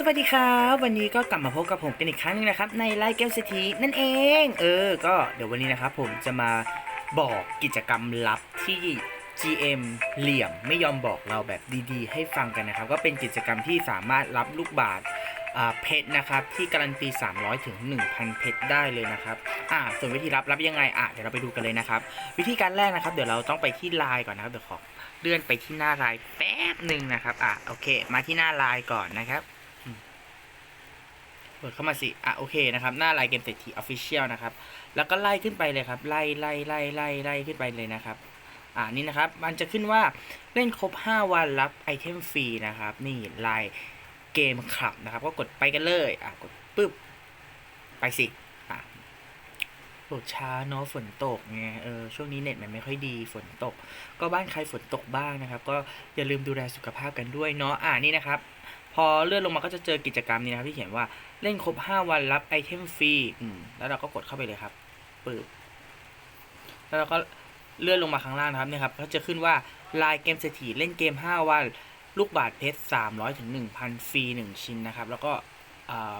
สวัสดีครับวันนี้ก็กลับมาพบกับผมกันอีกครั้งนึงนะครับ ในไลฟ์เกมสิทีนั่นเอง เออ ก็เดี๋ยววันนี้นะครับผมจะมาบอกกิจกรรมลับที่ GM เหลี่ยมไม่ยอมบอกเราแบบดีๆ ให้ฟังกันนะครับ ก็เป็นกิจกรรมที่สามารถรับลูกบาศก์เพชรนะครับ ที่การันตี 300 ถึง 1,000 เพชรได้เลยนะครับอ่าส่วนวิธีรับรับยังไงอะเดี๋ยวเราไปดูกันเลยนะครับ วิธีการแรกนะครับ เดี๋ยวเราต้องไปที่ไลน์ก่อนนะครับเดี๋ยวขอเลื่อนไปที่หน้าไลน์แป๊บหนึ่งนะครับอะโอเค มาที่หน้าไลน์ก่อนนะครับ เปิดเข้ามาสิอะโอเคนะครับ หน้าไลน์เกมเศรษฐีออฟฟิเชียลนะครับ แล้วก็ไล่ขึ้นไปเลยครับ ไล่ไล่ไล่ไล่ไล่ขึ้นไปเลยนะครับ อ่านี่นะครับ มันจะขึ้นว่าเล่นครบ 5 วันรับไอเทมฟรีนะครับ นี่ไลน์เกมคลับนะครับ ก็กดไปกันเลย อะกดปึ๊บ ไปสิ อะโหลดช้าเนาะฝนตกไง เออ ช่วงนี้เน็ตมันไม่ค่อยดี ฝนตก ก็บ้านใครฝนตกบ้างนะครับ ก็อย่าลืมดูแลสุขภาพกันด้วยเนาะ อ่านี่นะครับ อเลื่อนลงมาก็จะเจอกิจกรรมนี้นะครับที่เขียนว่าเล่นครบ 5 วันรับไอเทมฟรีอืมแล้วเราก็กดเข้าไปเลยครับปึ๊บแล้วเราก็เลื่อนลงมาข้างล่างนะครับเนี่ยครับก็จะขึ้นว่าลายเกมเศรษฐีเล่นเกม 5 วัน ลูกบาทเพชร300ถึง1,000 ฟรี 1 ชิ้นนะครับ แล้วก็อ่า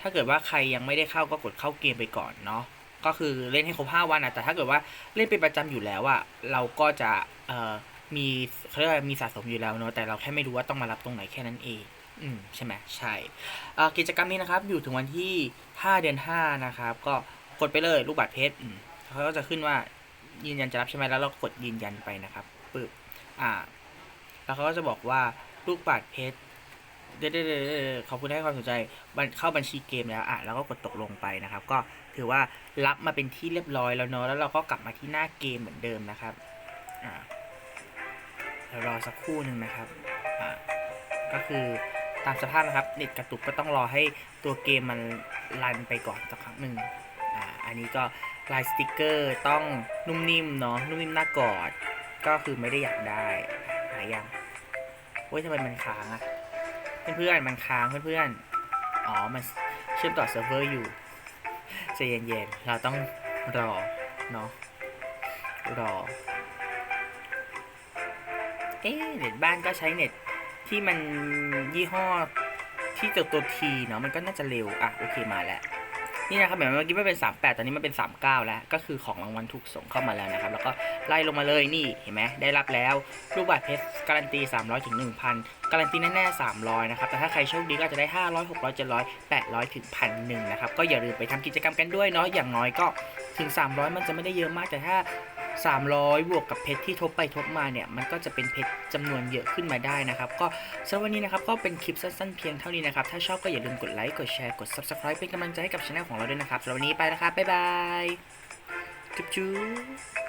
ถ้าเกิดว่าใครยังไม่ได้เข้าก็กดเข้าเกมไปก่อนเนาะก็คือเล่นให้ครบ 5 วันนะแต่ถ้าเกิดว่าเล่นเป็นประจำอยู่แล้วอะเราก็จะเอ่อมีเขาเรียกว่ามีสะสมอยู่แล้วเนาะแต่เราแค่ไม่รู้ว่าต้องมารับตรงไหนแค่นั้นเอง อืมใช่ไหมใช่กิจกรรมนี้นะครับ อยู่ถึงวันที่ 5 เดือน 5 นะครับ ก็กดไปเลยลูกบาศก์เพชรเขาก็จะขึ้นว่ายืนยันจะรับใช่ไหมแล้วเรากดยืนยันไปนะครับปึ๊บอ่า แล้วเขาก็จะบอกว่าลูกบาศก์เพชรเด้อเด้อเด้อเด้อขอบคุณให้ความสนใจเข้าบัญชีเกมแล้วอะแล้วก็กดตกลงไปนะครับ ก็ถือว่ารับมาเป็นที่เรียบร้อยแล้วเนาะแล้วเราก็กลับมาที่หน้าเกมเหมือนเดิมนะครับอ่าเดี๋ยวรอสักครู่หนึ่งนะครับอ่าก็คือ ตามสภาพนะครับเน็ตกระตุกก็ต้องรอให้ตัวเกมมันรันไปก่อนสักครั้งหนึ่งอ่าอันนี้ก็ลายสติกเกอร์ต้องนุ่มนิ่มเนาะนุ่มนิ่มหน้ากอด ก็คือไม่ได้อยากได้หายยังโอ้ยทำไมมันค้างอะเพื่อนๆมันค้างเพื่อนๆอ๋อมันเชื่อมต่อเซิร์ฟเวอร์อยู่ใจเย็นๆเราต้องรอเนาะรอเอ๊ะเน็ตบ้านก็ใช้เน็ต ที่มันยี่ห้อที่ตัวตัวทีเนาะมันก็น่าจะเร็ว อะ โอเคมาแล้ว นี่นะครับแบบเมื่อกี้ไม่เป็น 38 ตอนนี้มันเป็น 39 แล้ว ก็คือของรางวัลถูกส่งเข้ามาแล้วนะครับ แล้วก็ไล่ลงมาเลยนี่เห็นไหมได้รับแล้ว รูปบัตรเพชรการันตี 300ถึง1,000 การันตีแน่ๆ 300 นะครับ แต่ถ้าใครโชคดีก็จจะได้ 500 600 700 800ถึงพันหนึ่งนะครับ ก็อย่าลืมไปทำกิจกรรมกันด้วยเนาะอย่างน้อยก็ถึง 300 มันจะไม่ได้เยอะมากแต่ถ้า 300 บวกกับเพชรที่ทบไปทบมาเนี่ย มันก็จะเป็นเพชรจำนวนเยอะขึ้นมาได้นะครับ ก็สำหรับวันนี้นะครับก็เป็นคลิปสั้นๆเพียงเท่านี้นะครับ ถ้าชอบก็อย่าลืมกดไลค์ กดแชร์ กด Subscribe เป็นกำลังใจให้กับช่องของเราด้วยนะครับสำหรับวันนี้ไปแล้วครับบ๊ายบาย จุ๊บจุ๊บ